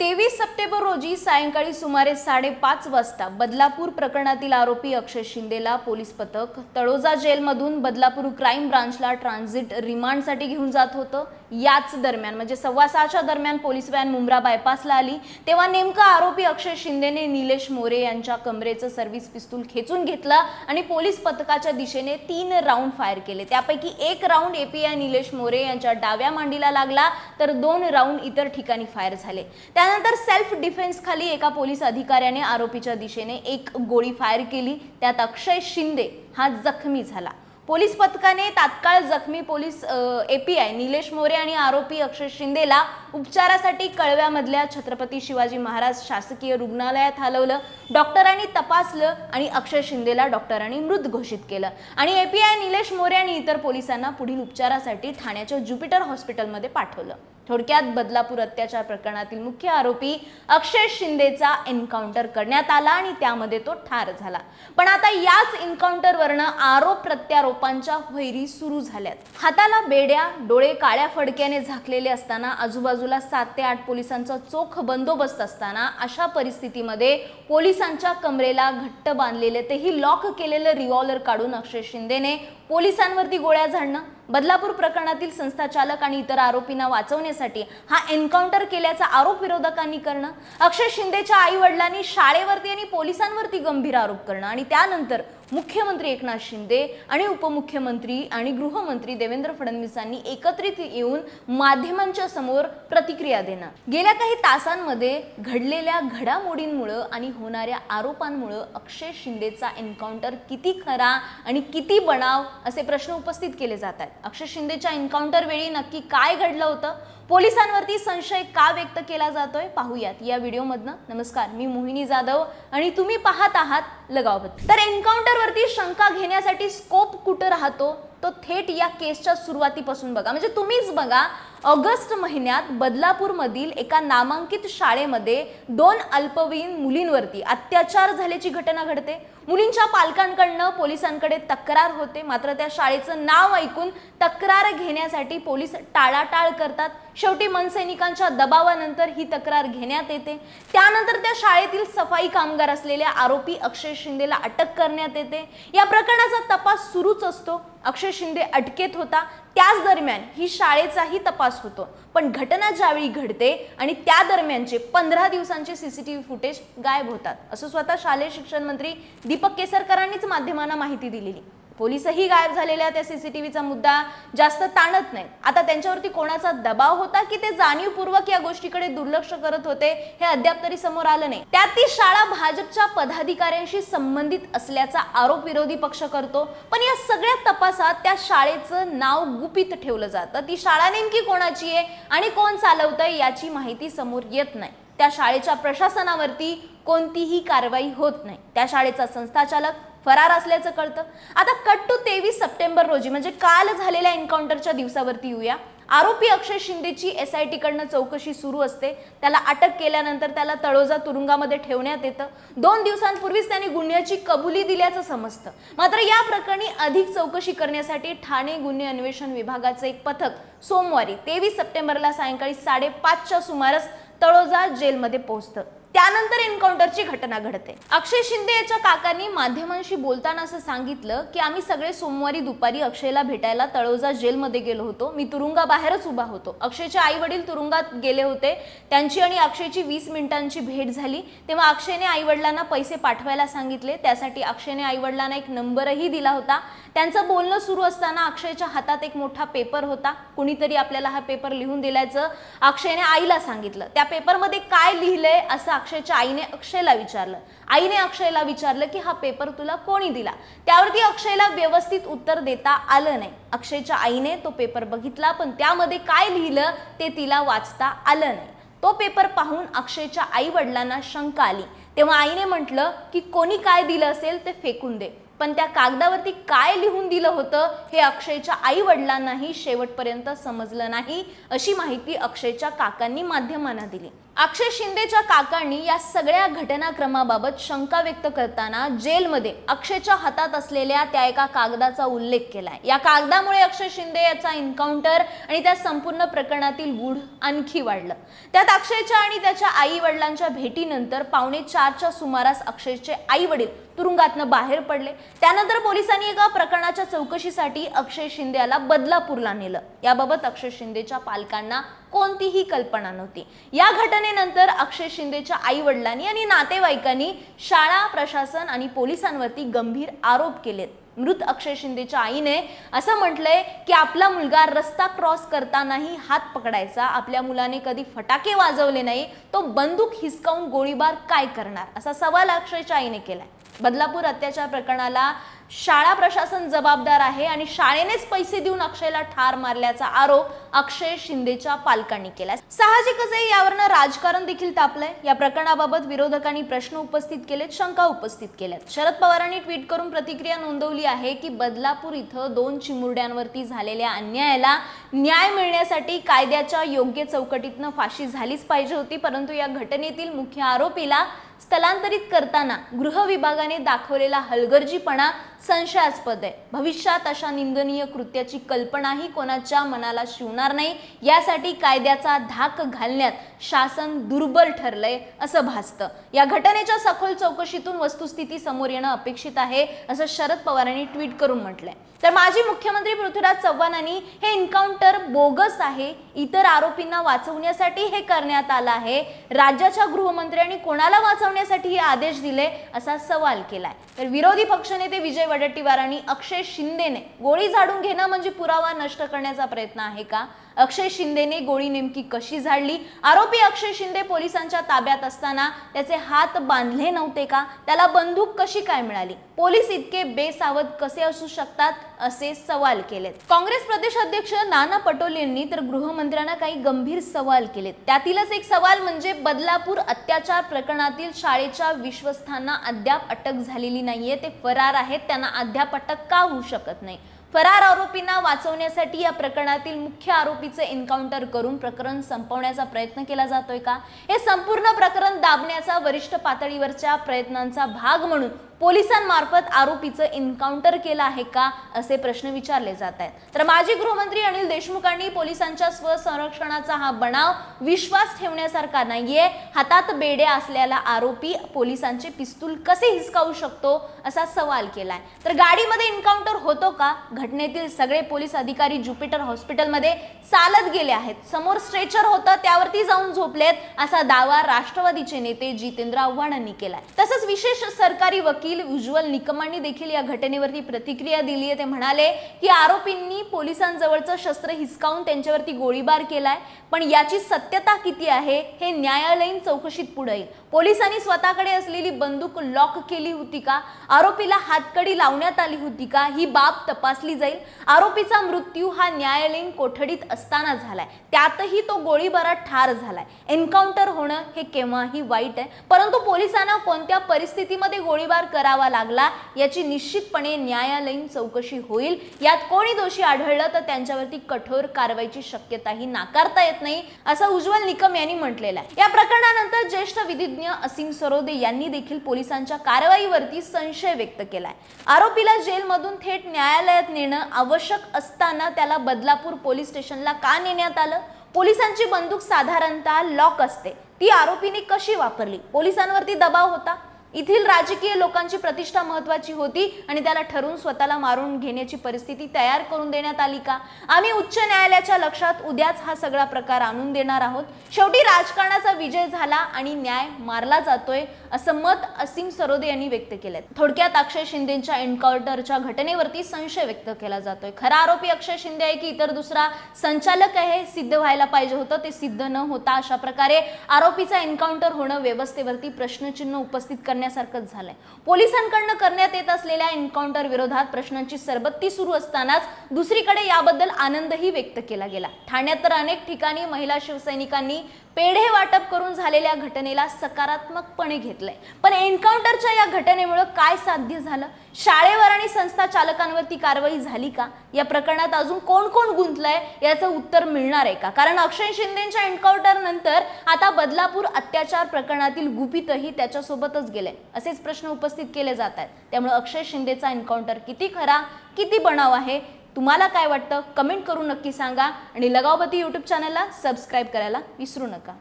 तेवीस सप्टेंबर रोजी सायंकाळी सुमारे साडेपाच वाजता बदलापूर प्रकरणातील आरोपी अक्षय शिंदेला पोलीस पथक तळोजा जेलमधून बदलापूर क्राईम ब्रांचला ट्रान्झिट रिमांडसाठी घेऊन जात होतं. याच दरम्यान म्हणजे सव्वा सहाच्या दरम्यान पोलीस व्हॅन मुंब्रा बायपासला आली. तेव्हा नेमका आरोपी अक्षय शिंदेने निलेश मोरे यांच्या कमरेचं सर्व्हिस पिस्तूल खेचून घेतलं आणि पोलीस पथकाच्या दिशेने तीन राऊंड फायर केले. त्यापैकी एक राऊंड एपीआय निलेश मोरे यांच्या डाव्या मांडीला लागला तर दोन राऊंड इतर ठिकाणी फायर झाले. त्यानंतर सेल्फ डिफेन्स खाली एका पोलीस अधिकाऱ्याने आरोपीच्या दिशेने एक गोळी फायर केली. त्यात अक्षय शिंदे हा जखमी झाला. पोलीस पथकाने तात्काळ जखमी पोलीस एपीआय निलेश मोरे आणि आरोपी अक्षय शिंदेला उपचारासाठी कळव्यामधल्या छत्रपती शिवाजी महाराज शासकीय रुग्णालयात हलवलं. डॉक्टरांनी तपासलं आणि अक्षय शिंदेला डॉक्टरांनी मृत घोषित केलं. आणि एपीआय निलेश मोरे आणि इतर पोलिसांना पुढील उपचारासाठी ठाण्याच्या ज्युपिटर हॉस्पिटलमध्ये पाठवलं. थोडक्यात बदलापूर अत्याचार प्रकरणातील मुख्य आरोपी अक्षय शिंदेचा एन्काउंटर करण्यात आला आणि त्यामध्ये तो ठार झाला. पण आता याच एन्काउंटरवरनं आरोप प्रत्यारोप प्रत्यारोपांच्या वैरी सुरू झाल्यात. हाताला बेड्या डोळे काळ्या फडक्याने झाकलेले असताना आजूबाजूला सात ते आठ पोलिसांचा चोख बंदोबस्त असताना अशा परिस्थितीमध्ये पोलिसांच्या कमरेला घट्ट बांधलेले तेही लॉक केलेलं रिव्हॉल्वर काढून अक्षय शिंदेने पोलिसांवरती गोळ्या झाडणं बदलापूर प्रकरणातील संस्थाचालक आणि इतर आरोपींना वाचवण्यासाठी हा एन्काउंटर केल्याचा आरोप विरोधकांनी करणं अक्षय शिंदेच्या आई वडिलांनी शाळेवरती आणि पोलिसांवरती गंभीर आरोप करणं आणि त्यानंतर मुख्यमंत्री एकनाथ शिंदे आणि उपमुख्यमंत्री आणि गृहमंत्री देवेंद्र फडणवीसांनी एकत्रित येऊन माध्यमांच्या समोर प्रतिक्रिया देणं. गेल्या काही तासांमध्ये घडलेल्या घडामोडींमुळं आणि होणाऱ्या आरोपांमुळं अक्षय शिंदेचा एन्काउंटर किती खरा आणि किती बनाव असे प्रश्न उपस्थित केले जात आहेत. अक्षय शिंदेच्या एन्काउंटर वेळी नक्की काय घडलं होतं? पोलिसांवरती संशय का व्यक्त केला जातोय? पाहूयात या व्हिडिओमधनं. नमस्कार मी मोहिनी जाधव आणि तुम्ही पाहत आहात लगावत तर एन्काउंटर एन्काउंटरवरती शंका घेण्यासाठी स्कोप कुठं राहतो तो थेट या केसच्या सुरुवातीपासून बघा. म्हणजे तुम्हीच बघा ऑगस्ट महिन्यात बदलापूरमधील एका नामांकित शाळेमध्ये दोन अल्पवयीन मुलींवरती अत्याचार झाल्याची घटना घडते. मुलींच्या पालकांकडनं पोलिसांकडे तक्रार होते. मात्र त्या शाळेचं नाव ऐकून तक्रार घेण्यासाठी पोलीस टाळाटाळ करतात. शेवटी मनसैनिकांच्या दबावानंतर ही तक्रार घेण्यात येते. त्यानंतर त्या शाळेतील सफाई कामगार असलेल्या आरोपी अक्षय शिंदेला अटक करण्यात येते. या प्रकरणाचा तपास सुरूच असतो. अक्षय शिंदे अटकेत होता. त्याच दरम्यान ही शाळेचाही तपास होतो. पण घटना ज्यावेळी घडते आणि त्या दरम्यानचे पंधरा दिवसांचे सीसीटीव्ही फुटेज गायब होतात. असं स्वतः शालेय शिक्षण मंत्री दीपक केसरकरांनीच माध्यमांना माहिती दिलेली. पोलीसही गायब झालेल्या त्या सीसीटीव्हीचा मुद्दा. जास्त ताणत नाही आता त्यांच्यावरती कोणाचा दबाव होता की ते जाणीवपूर्वक या गोष्टीकडे दुर्लक्ष करत होते हे अद्याप तरी समोर आलं नाही. त्यात ती शाळा भाजपच्या पदाधिकाऱ्यांशी संबंधित असल्याचा आरोप विरोधी पक्ष करतो. पण या सगळ्या तपासात त्या शाळेचं नाव गुपित ठेवलं जातं. ती शाळा नेमकी कोणाची आहे आणि कोण चालवतंय याची माहिती समोर येत नाही. त्या शाळेच्या प्रशासनावरती कोणतीही कारवाई होत नाही. त्या शाळेचा संस्थाचालक फरार असल्याचं कळतं. आता कट टू तेवीस सप्टेंबर रोजी म्हणजे काल झालेल्या एन्काउंटरच्या दिवसावरती येऊया. आरोपी अक्षय शिंदेची एस आय टीकडनं चौकशी सुरू असते. त्याला अटक केल्यानंतर त्याला तळोजा तुरुंगामध्ये ठेवण्यात येतं. दोन दिवसांपूर्वीच त्यांनी गुन्ह्याची कबुली दिल्याचं समजतं. मात्र या प्रकरणी अधिक चौकशी करण्यासाठी ठाणे गुन्हे अन्वेषण विभागाचं एक पथक सोमवारी तेवीस सप्टेंबरला सायंकाळी साडेपाचच्या सुमारास तळोजा जेलमध्ये पोहोचतं. त्यानंतर एन्काउंटरची घटना घडते. अक्षय शिंदे याच्या काकांनी माध्यमांशी बोलताना असं सांगितलं की आम्ही सगळे सोमवारी दुपारी अक्षयला भेटायला तळोजा जेलमध्ये गेलो होतो. मी तुरुंगाबाहेरच उभा होतो. अक्षयचे आई वडील तुरुंगात गेले होते. त्यांची आणि अक्षयची वीस मिनिटांची भेट झाली. तेव्हा अक्षयने आई वडिलांना पैसे पाठवायला सांगितले. त्यासाठी अक्षयने आई वडिलांना एक नंबरही दिला होता. त्यांचं बोलणं सुरू असताना अक्षयच्या हातात एक मोठा पेपर होता. कुणीतरी आपल्याला हा पेपर लिहून दिल्याचं अक्षयने आईला सांगितलं. त्या पेपरमध्ये काय लिहिलंय असं अक्षयच्या आईने अक्षयला विचारलं. आईने अक्षयला विचारलं की हा पेपर तुला कोणी दिला? त्यावरती अक्षयला व्यवस्थित उत्तर देता आलं नाही. अक्षयच्या आईने तो पेपर बघितला पण त्यामध्ये काय लिहिलं ते तिला वाचता आलं नाही. तो पेपर पाहून अक्षयच्या आई वडिलांना शंका आली. तेव्हा आईने म्हटलं की कोणी काय दिलं असेल ते फेकून दे. पण त्या कागदावरती काय लिहून दिलं होतं हे अक्षयच्या आई वडिलांनाही शेवटपर्यंत समजलं नाही अशी माहिती अक्षयच्या काकांनी माध्यमांना दिली. अक्षय शिंदेच्या काकांनी या सगळ्या घटनाक्रमाबाबत शंका व्यक्त करताना जेलमध्ये अक्षयच्या हातात असलेल्या त्या एका कागदाचा उल्लेख केलाय. या कागदामुळे अक्षय शिंदे याचा एन्काउंटर आणि त्या संपूर्ण प्रकरणातील गूढ आणखी वाढलं. त्यात अक्षयच्या आणि त्याच्या आई वडिलांच्या भेटीनंतर पावणे चारच्या सुमारास अक्षयचे आई वडील तुरुंगातनं बाहेर पडले. त्यानंतर पोलिसांनी एका प्रकरणाच्या चौकशीसाठी अक्षय शिंदे याला बदलापूरला नेलं. याबाबत अक्षय शिंदेच्या पालकांना कोणतीही कल्पना नव्हती. या घटनेनंतर अक्षय शिंदेच्या आई वडिलांनी आणि नातेवाईकांनी शाळा प्रशासन आणि पोलिसांवरती गंभीर आरोप केलेत. मृत अक्षय शिंदेच्या आईने असं म्हटलंय की आपला मुलगा रस्ता क्रॉस करतानाही हात पकडायचा आपल्या मुलाने कधी फटाके वाजवले नाही तो बंदूक हिसकावून गोळीबार काय करणार? असा सवाल अक्षयच्या आईने केलाय. बदलापूर अत्याचार प्रकरणाला शाळा प्रशासन जबाबदार आहे आणि शाळेनेच पैसे देऊन अक्षयला ठार मारल्याचा आरोप अक्षय शिंदेच्या पालकांनी केला साहजिकच आहे यावरनं राजकारण देखील तापलंय. या प्रकरणाबाबत विरोधकांनी प्रश्न उपस्थित केलेत शंका उपस्थित केल्यात. शरद पवारांनी ट्विट करून प्रतिक्रिया नोंदवली आहे की बदलापूर इथं दोन चिमुरड्यांवरती झालेल्या अन्यायाला न्याय मिळण्यासाठी कायद्याच्या योग्य चौकटीतनं फाशी झालीच पाहिजे होती परंतु या घटनेतील मुख्य आरोपीला स्थलांतरित करताना गृह विभागाने दाखवलेला हलगर्जीपणा संशयास्पद आहे. भविष्यात अशा निंदनीय कृत्याची कल्पनाही कोणाच्या मनाला शिवणार नाही यासाठी कायद्याचा धाक घालण्यात शासन दुर्बल ठरलंय असं भासतं. या घटनेच्या सखोल चौकशीतून वस्तुस्थिती समोर येणं अपेक्षित आहे असं शरद पवारांनी ट्विट करून म्हटलंय. तर माजी मुख्यमंत्री पृथ्वीराज चव्हाणांनी हे एन्काउंटर बोगस आहे. इतर आरोपींना वाचवण्यासाठी हे करण्यात आलं आहे. राज्याच्या गृहमंत्र्यांनी कोणाला वाचवण्यासाठी हे आदेश दिले असा सवाल केलाय. तर विरोधी पक्षनेते विजय वडेट्टीवारांनी अक्षय शिंदेने गोळी झाडून घेणं म्हणजे पुरावा नष्ट करण्याचा प्रयत्न आहे का? अक्षय शिंदेने गोळी नेमकी कशी झाडली? आरोपी अक्षय शिंदे पोलिसांच्या ताब्यात असताना त्याचे हात बांधले नव्हते का? त्याला बंदूक कशी काय मिळाली? पोलीस इतके बेसावध कसे असू शकतात? असे सवाल केलेत. काँग्रेस प्रदेश अध्यक्ष नाना पटोले यांनी तर गृहमंत्र्यांना काही गंभीर सवाल केलेत. त्यातीलच एक सवाल म्हणजे बदलापूर अत्याचार प्रकरणातील शाळेच्या विश्वस्थांना अद्याप अटक झालेली नाहीये ते फरार आहेत त्यांना अद्याप अटक का होऊ शकत नाही? फरार आरोपींना वाचवण्यासाठी या प्रकरणातील मुख्य आरोपीचे एन्काउंटर करून प्रकरण संपवण्याचा प्रयत्न केला जातोय का? हे संपूर्ण प्रकरण दाबण्याचा वरिष्ठ पातळीवरच्या प्रयत्नांचा भाग म्हणून पोलिसांमार्फत आरोपीचं एन्काउंटर केलं आहे का असे प्रश्न विचारले जात आहेत. तर माजी गृहमंत्री अनिल देशमुखांनी पोलिसांच्या स्वसंरक्षणाचा हा बनाव विश्वास ठेवण्यासारखा नाहीये. हातात बेड्या असलेला आरोपी पोलिसांचे पिस्तूल कसे हिसकावू शकतो असा सवाल केलाय. तर गाडीमध्ये एन्काउंटर होतो का? घटनेतील सगळे पोलीस अधिकारी ज्युपिटर हॉस्पिटलमध्ये चालत गेले आहेत. समोर स्ट्रेचर होतं त्यावरती जाऊन झोपलेत असा दावा राष्ट्रवादीचे नेते जितेंद्र आव्हाडांनी केलाय. तसंच विशेष सरकारी वकील उज्ज्वल निकमांनी देखील या घटनेवरती प्रतिक्रिया दिली आहे. ते म्हणाले की आरोपींनी पोलिसांजवळचं शस्त्र हिसकावून त्यांच्यावरती गोळीबार केलाय. पण याची सत्यता किती आहे हे न्यायालयीन चौकशीत पुढे येईल. पोलिसांनी स्वतःकडे असलेली बंदूक लॉक केली होती का? आरोपीला हातकडी लावण्यात आली होती का? ही बाब तपासली जाईल. आरोपीचा मृत्यू हा न्यायालयीन कोठडीत असताना झालाय. त्यातही तो गोळीबारात ठार झालाय. एन्काउंटर होणं हे केव्हाही वाईट आहे. परंतु पोलिसांना कोणत्या परिस्थितीमध्ये गोळीबार करावा लागला याची निश्चितपणे न्यायालयीन चौकशी होईल. यात कोणी दोषी आढळलं तर त्यांच्यावरती कठोर कारवाईची शक्यताही नाकारता येत नाही असं उज्ज्वल निकम यांनी म्हटलेलं आहे. या प्रकरणानंतर ज्येष्ठ तज्ज्ञ असीम सरोदे यांनी देखील पोलिसांच्या कारवाईवरती संशय व्यक्त केलाय. आरोपीला जेलमधून थेट न्यायालयात नेणं आवश्यक असताना त्याला बदलापूर पोलीस स्टेशनला का नेण्यात आलं? पोलिसांची बंदूक साधारणतः लॉक असते. ती आरोपीने कशी वापरली? पोलिसांवरती दबाव होता? येथील राजकीय लोकांची प्रतिष्ठा महत्वाची होती आणि त्याला ठरवून स्वतःला मारून घेण्याची परिस्थिती तयार करून देण्यात आली का? आम्ही उच्च न्यायालयाच्या लक्षात उद्याच हा सगळा प्रकार आणून देणार आहोत. शेवटी राजकारणाचा विजय झाला आणि न्याय मारला जातोय असं मत असीम सरोदे यांनी व्यक्त केलंय. थोडक्यात अक्षय शिंदेच्या एन्काउंटरच्या घटनेवरती संशय व्यक्त केला जातोय. खरा आरोपी अक्षय शिंदे आहे की इतर दुसरा संचालक आहे सिद्ध व्हायला पाहिजे होतं ते सिद्ध न होता अशा प्रकारे आरोपीचा एन्काउंटर होणं व्यवस्थेवरती प्रश्नचिन्ह उपस्थित करण्यासारखंच झालंय. पोलिसांकडनं करण्यात येत असलेल्या एन्काउंटर विरोधात प्रश्नांची सरबत्ती सुरू असतानाच दुसरीकडे याबद्दल आनंदही व्यक्त केला गेला. ठाण्यात तर अनेक ठिकाणी महिला शिवसैनिकांनी पेढे वाटप करून झालेल्या घटनेला सकारात्मकपणे घेतलंय. पण एन्काउंटरच्या या घटनेमुळे काय साध्य झालं? शाळेवर आणि संस्था चालकांवरती कारवाई झाली का? या प्रकरणात अजून कोण कोण गुंतलंय? याचं उत्तर मिळणार आहे का? कारण अक्षय शिंदेच्या एन्काउंटर नंतर आता बदलापूर अत्याचार प्रकरणातील गुपितही त्याच्यासोबतच गेले असेच प्रश्न उपस्थित केले जात आहेत. त्यामुळे अक्षय शिंदेचा एन्काउंटर किती खरा किती बनाव आहे? तुम्हाला काय वाटतं? कमेंट करून नक्की सांगा आणि लगावबती यूट्यूब चॅनलला सबस्क्राईब करायला विसरू नका.